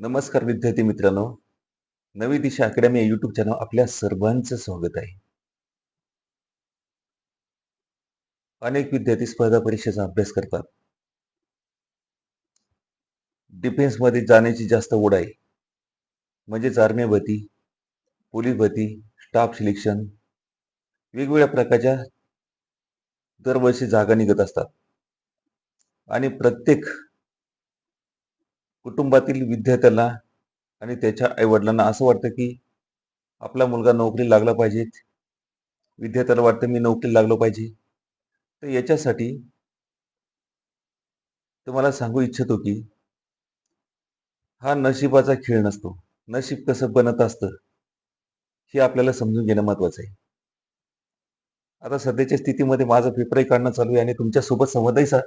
नमस्कार विद्यार्थी मित्रांनो. नवी दिशा अकॅडमी या युट्यूब चॅनल आपल्या सर्वांचं स्वागत आहे. अनेक विद्यार्थी स्पर्धा परीक्षेचा अभ्यास करतात. डिफेन्समध्ये जाण्याची जास्त ओढ आहे. म्हणजेच आर्मी भरती पोलीस भरती स्टाफ सिलेक्शन वेगवेगळ्या प्रकारच्या दरवर्षी जागा निघत असतात. आणि प्रत्येक कुटुंबातील विद्यार्थ्याला आणि त्याच्या आईवडिलांना असं वाटतं की आपला मुलगा नोकरी लागला पाहिजे. विद्यार्थ्याला वाटतं मी नोकरी लागलो पाहिजे. तर याच्यासाठी तुम्हाला सांगू इच्छितो की हा नशिबाचा खेळ नसतो. नशीब कसं बनत असतं हे आपल्याला समजून घेणं महत्वाचं आहे. आता सध्याच्या स्थितीमध्ये माझं पेपरही काढणं चालू आहे आणि तुमच्यासोबत संवादही सा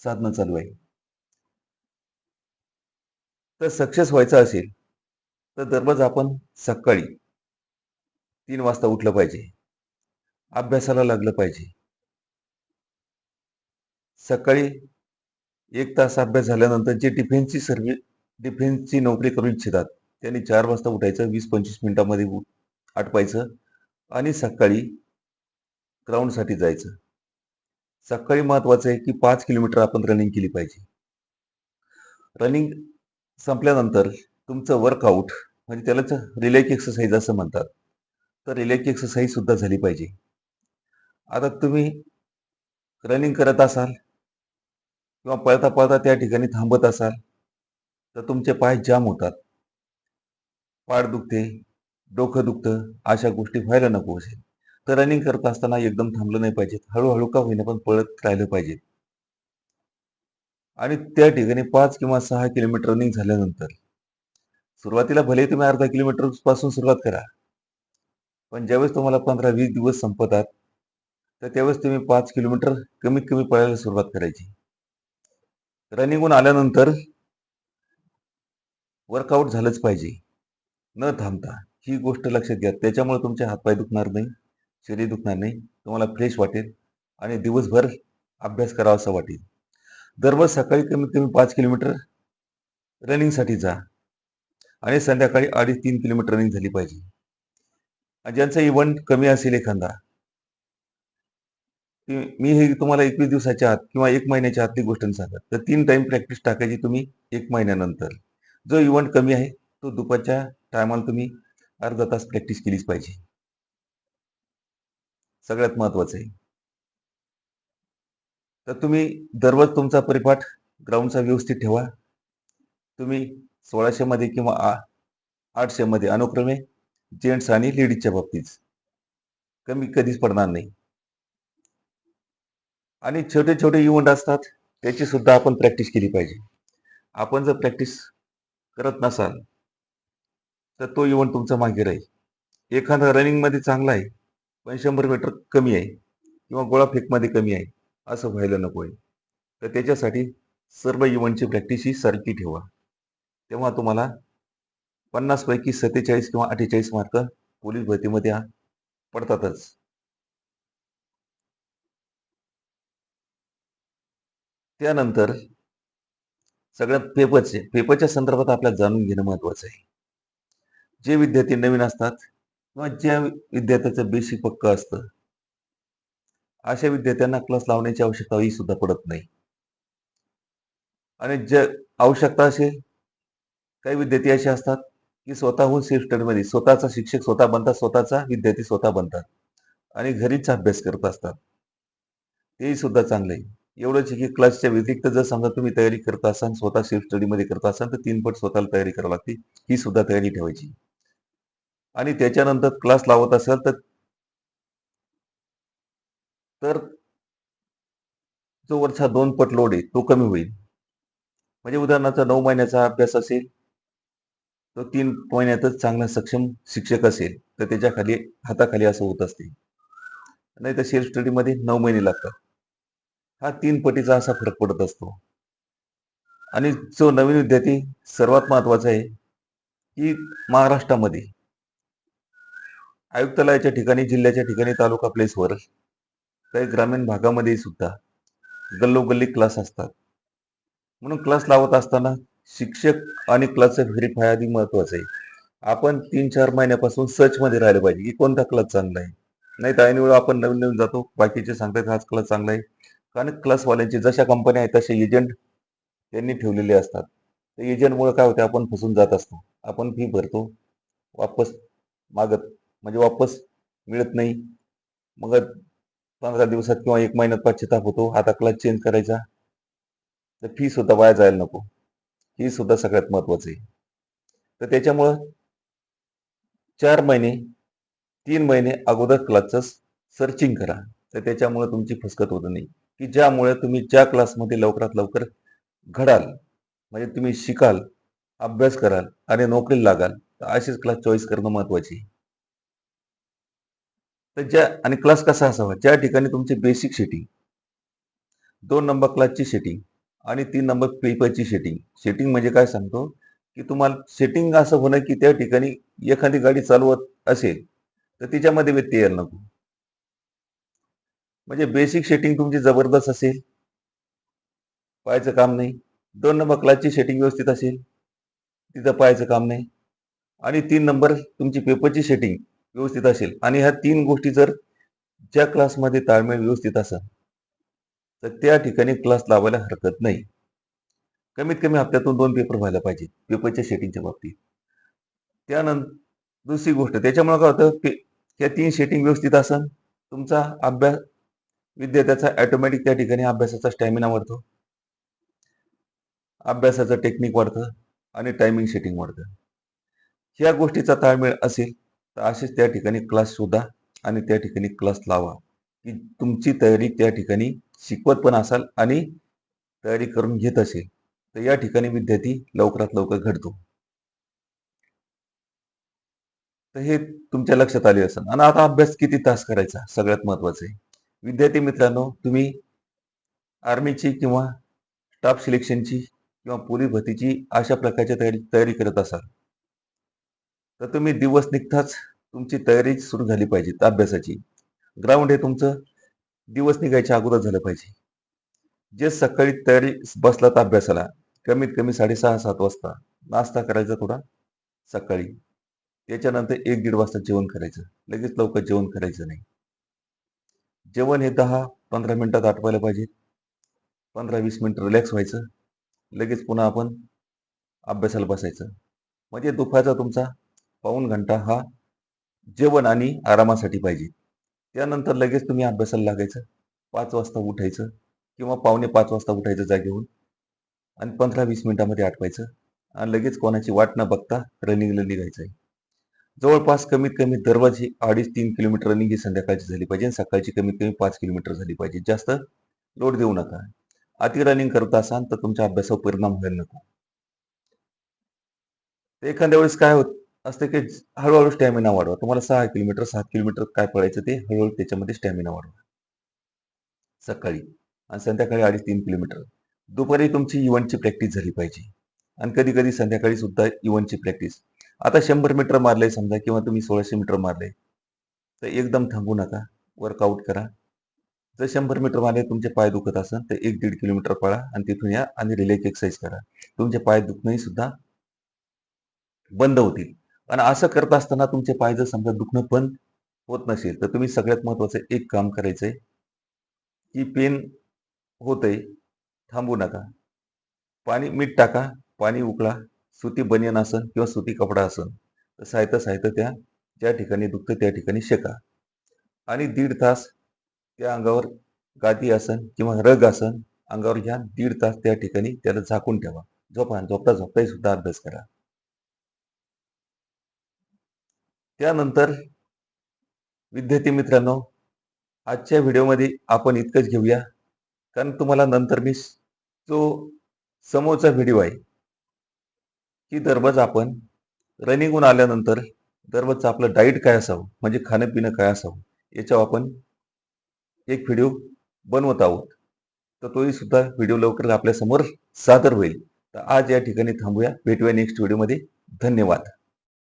साधणं चालू आहे. तर सक्सेस व्हायचं असेल तर दररोज आपण सकाळी तीन वाजता उठलं पाहिजे. अभ्यासाला लागलं पाहिजे. सकाळी एक तास अभ्यास झाल्यानंतर जे डिफेन्सची सर्व्हिस डिफेन्सची नोकरी करू इच्छितात त्यांनी चार वाजता उठायचं वीस पंचवीस मिनिटामध्ये उठ आटपायचं आणि सकाळी ग्राउंडसाठी जायचं. सकाळी महत्वाचं आहे की पाच किलोमीटर आपण रनिंग केली पाहिजे. रनिंग संपल्यानंतर तुमचं वर्कआउट म्हणजे त्यालाच रिलेक एक्सरसाइज असं म्हणतात. तर रिलेक एक्सरसाइज सुद्धा झाली पाहिजे. आता तुम्ही रनिंग करत असाल किंवा पळता पळता त्या ठिकाणी थांबत असाल तर तुमचे पाय जाम होतात. पाठ दुखते डोकं दुखतं अशा गोष्टी व्हायला नको. असेल तर रनिंग करत असताना एकदम थांबलं नाही पाहिजे. हळूहळू का होईना पण पळत राहिलं पाहिजे. आणि त्या ठिकाणी पाच किंवा सहा किलोमीटर रनिंग झाल्यानंतर सुरुवातीला भले तुम्ही अर्धा किलोमीटरपासून सुरुवात करा पण ज्यावेळेस तुम्हाला पंधरा वीस दिवस संपतात तर त्यावेळेस तुम्ही पाच किलोमीटर कमीत कमी पळायला सुरुवात करायची. रनिंगहून आल्यानंतर वर्कआउट झालंच पाहिजे. न थांबता ही गोष्ट लक्षात घ्या. त्याच्यामुळे तुमचे हातपाय दुखणार नाही शरीर दुखणार नाही तुम्हाला फ्रेश वाटेल आणि दिवसभर अभ्यास करावा असं वाटेल. दररोज सकाळी कमीत कमी पाच किलोमीटर रनिंगसाठी जा. आणि संध्याकाळी अडीच तीन किलोमीटर रनिंग झाली पाहिजे. ज्यांचा इव्हेंट कमी असेल एखादा मी हे तुम्हाला एकवीस दिवसाच्या आत किंवा एक महिन्याच्या आतली गोष्ट सांगत. तर तीन टाइम प्रॅक्टिस टाकायची तुम्ही एक महिन्यानंतर. जो इव्हेंट कमी आहे तो दुपारच्या टायमाला तुम्ही अर्धा तास प्रॅक्टिस केलीच पाहिजे. सगळ्यात महत्वाचं आहे. तर तुम्ही दररोज तुमचा परिपाठ ग्राउंडचा व्यवस्थित ठेवा. तुम्ही सोळाशेमध्ये किंवा आ आठशेमध्ये अनुक्रमे जेंट्स आणि लेडीजच्या बाबतीत. कमी कधीच पडणार नाही. आणि छोटे छोटे इव्हेंट असतात त्याची सुद्धा आपण प्रॅक्टिस केली पाहिजे. आपण जर प्रॅक्टिस करत नसाल तर तो इव्हेंट तुमचा मागे राहील. एखादा रनिंगमध्ये चांगला आहे पण शंभर मीटर कमी आहे किंवा गोळा फेकमध्ये कमी आहे असं व्हायला नको आहे. तर त्याच्यासाठी सर्व e इव्हेंटची प्रॅक्टिस ही सारखी ठेवा. तेव्हा तुम्हाला पन्नास पैकी सत्तेचाळीस किंवा अठ्ठेचाळीस मार्क पोलीस भरतीमध्ये पडतातच. त्यानंतर सगळ्यात पेपरचे पेपरच्या संदर्भात आपल्याला जाणून घेणं महत्वाचं आहे. जे विद्यार्थी नवीन असतात किंवा ज्या विद्यार्थ्याचं बेसिक पक्क असतं अशा विद्यार्थ्यांना क्लास लावण्याची आवश्यकता ही सुद्धा पडत नाही. आणि जे आवश्यकता असेल काही विद्यार्थी असे असतात की स्वतःहून सेल्फ स्टडीमध्ये स्वतःचा शिक्षक स्वतः बनतात स्वतःचा विद्यार्थी स्वतः बनतात आणि घरीच अभ्यास करत असतात. तेही सुद्धा चांगलं आहे एवढंच की क्लासच्या व्यतिरिक्त जर समजा तुम्ही तयारी करत असाल स्वतः सेल्फ स्टडीमध्ये करत असाल तर तीन पट स्वतःला तयारी करावी लागते. ही सुद्धा तयारी ठेवायची. आणि त्याच्यानंतर क्लास लावत असाल तर तर जो वरचा दोन पट लोड आहे तो कमी होईल. म्हणजे उदाहरणार्थ नऊ महिन्याचा अभ्यास असेल तो तीन महिन्यातच चांगला सक्षम शिक्षक असेल तर त्याच्याखाली हाताखाली असं होत असते. नाही तर सेल्फ स्टडीमध्ये नऊ महिने लागतात. हा तीन पटीचा असा फरक पडत असतो. आणि जो नवीन विद्यार्थी सर्वात महत्त्वाचा आहे की महाराष्ट्रामध्ये आयुक्तालयाच्या ठिकाणी जिल्ह्याच्या ठिकाणी तालुका प्लेसवर काही ग्रामीण भागामध्ये सुद्धा गल्लोगल्ली क्लास असतात. म्हणून क्लास लावत असताना शिक्षक आणि क्लासचं व्हेरीफाय आधी महत्वाचं आहे. आपण तीन चार महिन्यापासून सर्चमध्ये राहिलं पाहिजे की कोणता क्लास चांगला आहे. नाही तर ऐनवेळी आपण नवीन नवीन जातो बाकीचे सांगतात हाच क्लास चांगला आहे. कारण क्लासवाल्यांची जशा कंपन्या आहेत तसे एजंट त्यांनी ठेवलेले असतात. तर एजंटमुळे काय होते आपण फसून जात असतो. आपण फी भरतो वापस मागत म्हणजे वापस मिळत नाही. मग पंधरा दिवसात किंवा एक महिन्यात पश्चिताप होतो आता क्लास चेंज करायचा तर फी सुद्धा वाया जायला नको. ही सुद्धा सगळ्यात महत्वाचं आहे. तर त्याच्यामुळं चार महिने तीन महिने अगोदर क्लासचं सर्चिंग करा. तर त्याच्यामुळे तुमची फसकत होत नाही. की ज्यामुळे तुम्ही ज्या क्लासमध्ये लवकरात लवकर घडाल म्हणजे तुम्ही शिकाल अभ्यास कराल आणि नोकरीला लागाल तर असेच क्लास चॉईस करणं महत्त्वाचे आहे. तर ज्या आणि क्लास कसा असावा? ज्या ठिकाणी तुमचे बेसिक सेटिंग दोन नंबर क्लासची सेटिंग आणि तीन नंबर पेपरची सेटिंग सेटिंग म्हणजे काय सांगतो? की तुम्हाला सेटिंग असं होणं की त्या ठिकाणी एखादी गाडी चालवत असेल तर तिच्यामध्ये व्यत्यय यायला नको. म्हणजे बेसिक सेटिंग तुमची जबरदस्त असेल पाहायचं काम नाही. दोन नंबर क्लासची सेटिंग व्यवस्थित असेल तिथं पाहायचं काम नाही. आणि तीन नंबर तुमची पेपरची सेटिंग व्यवस्थित असेल. आणि ह्या तीन गोष्टी जर ज्या क्लासमध्ये ताळमेळ व्यवस्थित असेल तर त्या ठिकाणी क्लास लावायला हरकत नाही. कमीत कमी हप्त्यातून दोन पेपर व्हायला पाहिजे पेपरच्या सेटिंगच्या बाबतीत. त्यानंतर दुसरी गोष्ट त्याच्यामुळे काय होतं पे त्या तीन सेटिंग व्यवस्थित असन तुमचा अभ्यास विद्यार्थ्याचा ॲटोमॅटिक त्या ठिकाणी अभ्यासाचा स्टॅमिना वाढतो. अभ्यासाचं टेक्निक वाढतं आणि टायमिंग सेटिंग वाढतं. ह्या गोष्टीचा ताळमेळ असेल तर असेच त्या ठिकाणी क्लास शोधा आणि त्या ठिकाणी क्लास लावा. की तुमची तयारी त्या ठिकाणी शिकवत पण असाल आणि तयारी करून घेत असेल. तर या ठिकाणी विद्यार्थी लवकरात लवकर घडतो. तर हे तुमच्या लक्षात आले असेल. आणि आता अभ्यास किती तास करायचा? सगळ्यात महत्वाचं आहे. विद्यार्थी मित्रांनो तुम्ही आर्मीची किंवा स्टाफ सिलेक्शनची किंवा पोलीस भरतीची अशा प्रकारच्या तयारी तयारी करत असाल. तर तुम्ही दिवस निघताच तुमची तयारी सुरू झाली पाहिजे अभ्यासाची. ग्राउंड हे तुमचं दिवस निघायच्या अगोदर झालं पाहिजे. जे सकाळी तयारी बसलात अभ्यासाला कमीत कमी साडेसहा सात वाजता. नाश्ता करायचा थोडा सकाळी. त्याच्यानंतर एक दीड वाजता जेवण करायचं. लगेच लवकर जेवण करायचं नाही. जेवण हे दहा पंधरा मिनिटात आटवायला पाहिजे. पंधरा वीस मिनिट रिलॅक्स व्हायचं. लगेच पुन्हा आपण अभ्यासाला बसायचं. म्हणजे दुपारचा तुमचा पाऊण घंटा हा जेवण आणि आरामासाठी पाहिजे. त्यानंतर लगेच तुम्ही अभ्यासाला लागायचं. पाच वाजता उठायचं किंवा पावणे पाच वाजता उठायचं जागेहून आणि पंधरा वीस मिनिटामध्ये आटवायचं आणि लगेच कोणाची वाट न बघता रनिंगला निघायचं आहे जवळपास कमीत कमी दरवाजी अडीच तीन किलोमीटर रनिंग ही संध्याकाळची झाली पाहिजे आणि सकाळची कमीत कमी पाच किलोमीटर झाली पाहिजे. जास्त लोड देऊ नका. अति रनिंग करत असाल तर तुमच्या अभ्यासावर परिणाम व्हायला नको. एखाद्या वेळेस काय होत असते की हळूहळू स्टॅमिना वाढवा. तुम्हाला सहा किलोमीटर सात किलोमीटर काय पळायचं ते हळूहळू त्याच्यामध्ये स्टॅमिना वाढवा. सकाळी आणि संध्याकाळी अडीच तीन किलोमीटर. दुपारी तुमची e इव्हनची प्रॅक्टिस झाली पाहिजे. आणि कधी कधी संध्याकाळी सुद्धा e इव्हनची प्रॅक्टिस आता शंभर मीटर मारले समजा किंवा तुम्ही सोळाशे मीटर मारले तर एकदम थांबू नका. वर्कआउट करा. जर शंभर मीटर मारले तुमचे पाय दुखत असेल तर एक दीड किलोमीटर पळा आणि तिथून या आणि रिलेक एक्सरसाइज करा. तुमचे पाय दुखणंही सुद्धा बंद होतील. आणि असं करत असताना तुमचे पाय जर समजा दुखणं पण होत नसेल तर तुम्ही सगळ्यात महत्वाचं एक काम करायचंय की पेन होतंय थांबू नका. पाणी मीठ टाका पाणी उकळा सुती बनियन असन किंवा सुती कपडा असन तर साहित्य साहित्य त्या ज्या ठिकाणी दुखतं त्या ठिकाणी शेका. आणि दीड तास त्या अंगावर गादी आसन किंवा रग आसन अंगावर घ्या दीड तास त्या ठिकाणी त्याला झाकून ठेवा. झोपा झोपता झोपताही सुद्धा अभ्यास करा. त्यानंतर विद्यार्थी मित्रांनो आजच्या व्हिडिओमध्ये आपण इतकंच घेऊया. कारण तुम्हाला नंतर मी जो समोरचा व्हिडिओ आहे की दररोज आपण रनिंगहून आल्यानंतर दररोजचं आपलं डाईट काय असावं म्हणजे खाणं पिणं काय असावं याच्यावर आपण एक व्हिडिओ बनवत आहोत. तर तोही सुद्धा व्हिडिओ लवकर आपल्यासमोर सादर होईल. तर आज या ठिकाणी थांबूया. भेटूया नेक्स्ट व्हिडिओमध्ये. धन्यवाद.